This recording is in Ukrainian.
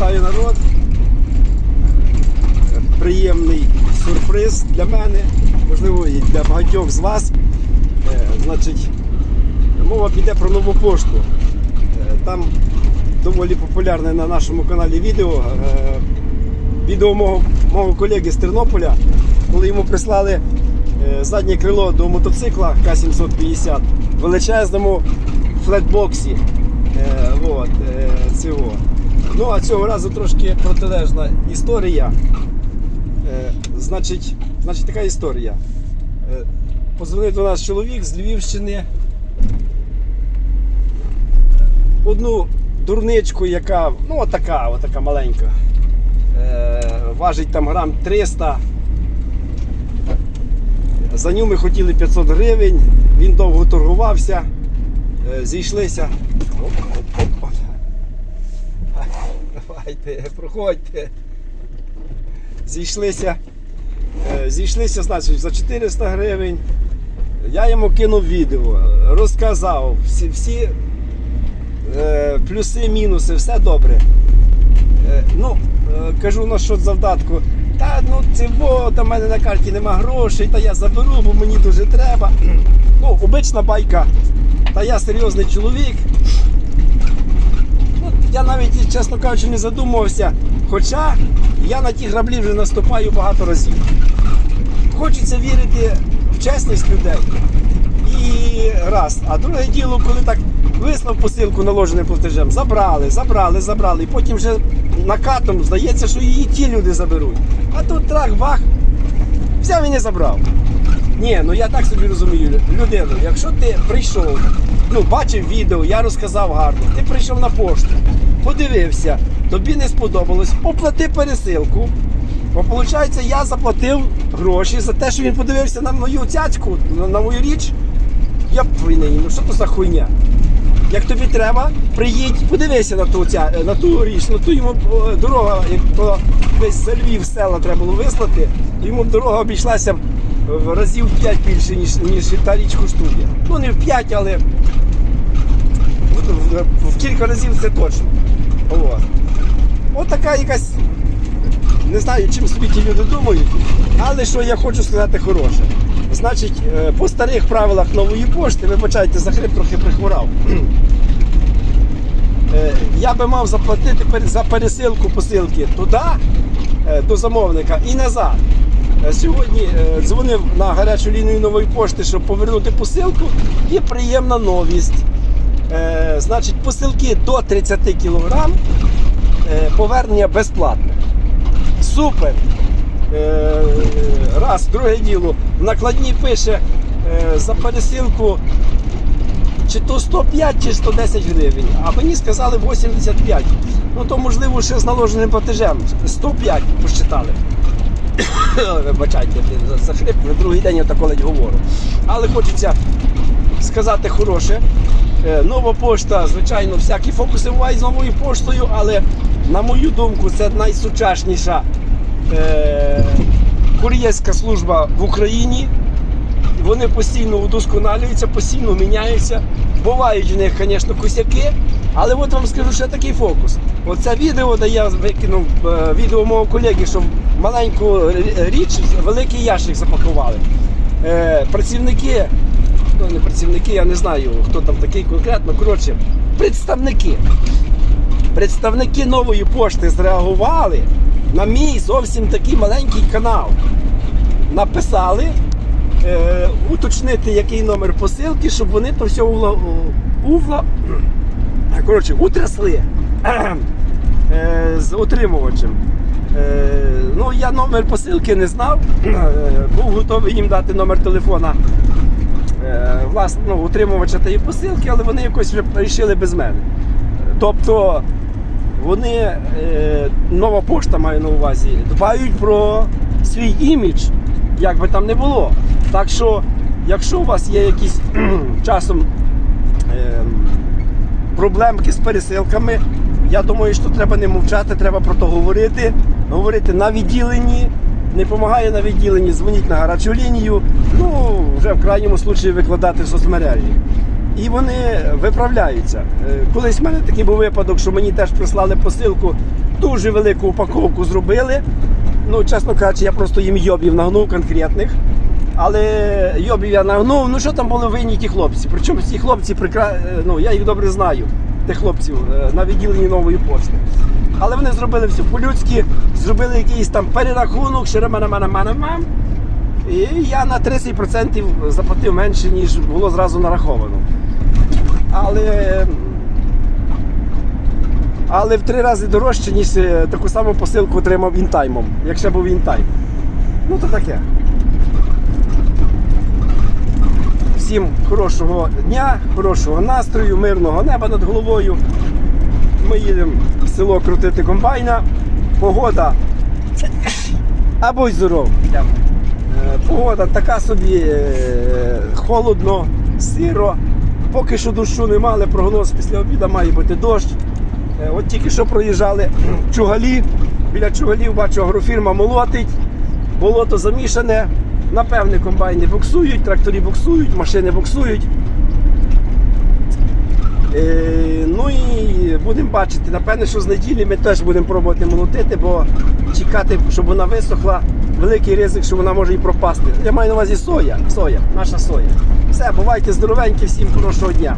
Вітаю народ. Приємний сюрприз для мене, можливо, і для багатьох з вас. Е, Значить, мова піде про нову пошту. Е, Там доволі популярне на нашому каналі відео. Е, Відео мого, мого колеги з Тернополя, коли йому прислали заднє крило до мотоцикла К-750 в величезному флетбоксі. От, цього. Ну, а цього разу трошки протилежна історія. Е, значить, значить, така історія. Е, позвонив до нас чоловік з Львівщини. Одну дурничку, яка, ну, отака, отака маленька. Е, важить там грам 300. За нього ми хотіли 500 гривень, він довго торгувався, е, зійшлися. Оп, оп, оп. Давайте, проходьте. Зійшлися. е, Зійшлися, значить, за 400 гривень. Я йому кинув відео, розказав всі, всі е, плюси, мінуси, все добре. Е, ну, кажу на що завдатку. Та ну цього, та в мене на карті нема грошей, та я заберу, бо мені дуже треба. Ну, обична байка. Та я серйозний чоловік. Я навіть, чесно кажучи, не задумувався. Хоча я на ті граблі вже наступаю багато разів. Хочеться вірити в чесність людей. І раз. А друге діло, коли так вислав посилку наложеним платежем, забрали, забрали, забрали. І потім вже накатом здається, що її ті люди заберуть. А тут трах, бах, взяв і не забрав. Ні, ну я так собі розумію, людину, якщо ти прийшов, ну бачив відео, я розказав гарно, ти прийшов на пошту, подивився, тобі не сподобалось, оплати пересилку. Бо виходить, я заплатив гроші за те, що він подивився на мою цяцьку, на, мою річ. Я твій, ну що то за хуйня? Як тобі треба, приїдь, подивися на ту, ця, на ту річ, на ту йому е, дорога, як то десь за Львів села треба було вислати, йому дорога обійшлася в разів 5 більше, ніж, ніж та річ коштує. Ну не в 5, але в, в, в кілька разів це точно. От. От така якась. Не знаю, чим в світі люди думають, але що я хочу сказати хороше. Значить, е, по старих правилах нової пошти, вибачайте, за хрип трохи прихворав. Е, Я би мав заплатити за пересилку посилки туди, е, до замовника і назад. Сьогодні дзвонив на гарячу лінію нової пошти, щоб повернути посилку. І приємна новість. Е, Значить, посилки до 30 кг повернення безплатне. Супер! Е, Раз, друге діло. В накладні пише е, за пересилку чи то 105, чи 110 гривень. А мені сказали 85. Ну то можливо ще з наложеним платежем. 105 посчитали. Вибачайте, за- хрип, вже другий день я тако ледь говорю. Але хочеться сказати хороше. Е, Нова пошта, звичайно, всякі фокуси бувають з новою поштою, але на мою думку, це найсучасніша е, кур'єрська служба в Україні. Вони постійно удосконалюються, постійно міняються. Бувають в них, звісно, косяки. Але от вам скажу ще такий фокус. Оце відео, де я викинув е, відео мого колеги, що маленьку річ великий ящик запакували. Е, працівники, ну не працівники, я не знаю, хто там такий конкретно. Коротше, представники. Представники нової пошти зреагували на мій зовсім такий маленький канал. Написали е, уточнити, який номер посилки, щоб вони то все увла, увла, коротше, утрясли е, з отримувачем. Е, ну, я номер посилки не знав, е, був готовий їм дати номер телефона е, власне, ну, утримувача тієї посилки, але вони якось вже вирішили без мене. Тобто вони, е, нова пошта маю на увазі, дбають про свій імідж, як би там не було. Так що, якщо у вас є якісь часом е, проблемки з пересилками, я думаю, що треба не мовчати, треба про то говорити. Говорити на відділенні. Не допомагає на відділенні, дзвоніть на гарячу лінію, ну вже в крайньому случаї викладати в соцмережі. І вони виправляються. Е, Колись в мене такий був випадок, що мені теж прислали посилку дуже велику упаковку зробили. Ну, чесно кажучи, я просто їм йобів нагнув конкретних. Але йобів я нагнув, ну що там були винні ті хлопці. Причому ці хлопці прикра... е, ну, я їх добре знаю, тих хлопців е, на відділенні нової пошти. Але вони зробили все по-людськи, зробили якийсь там перерахунок, шереманаманаманамам. І я на 30% заплатив менше, ніж було зразу нараховано. Але, але в три рази дорожче, ніж е, таку саму посилку отримав інтаймом, якщо був інтайм. Ну то таке. Всім хорошого дня, хорошого настрою, мирного неба над головою. Ми їдемо в село крутити комбайна. Погода. А будь здоров. Е, Погода така собі е, холодно, сиро. Поки що дощу нема, але прогноз після обіду має бути дощ. Е, От тільки що проїжджали чугалі. Біля чугалів бачу, агрофірма молотить, болото замішане. Напевне, комбайни буксують, тракторі буксують, машини буксують. Е, ну і будемо бачити. Напевне, що з неділі ми теж будемо пробувати молотити, бо чекати, щоб вона висохла, великий ризик, що вона може і пропасти. Я маю на увазі соя, соя, наша соя. Все, бувайте здоровенькі, всім хорошого дня.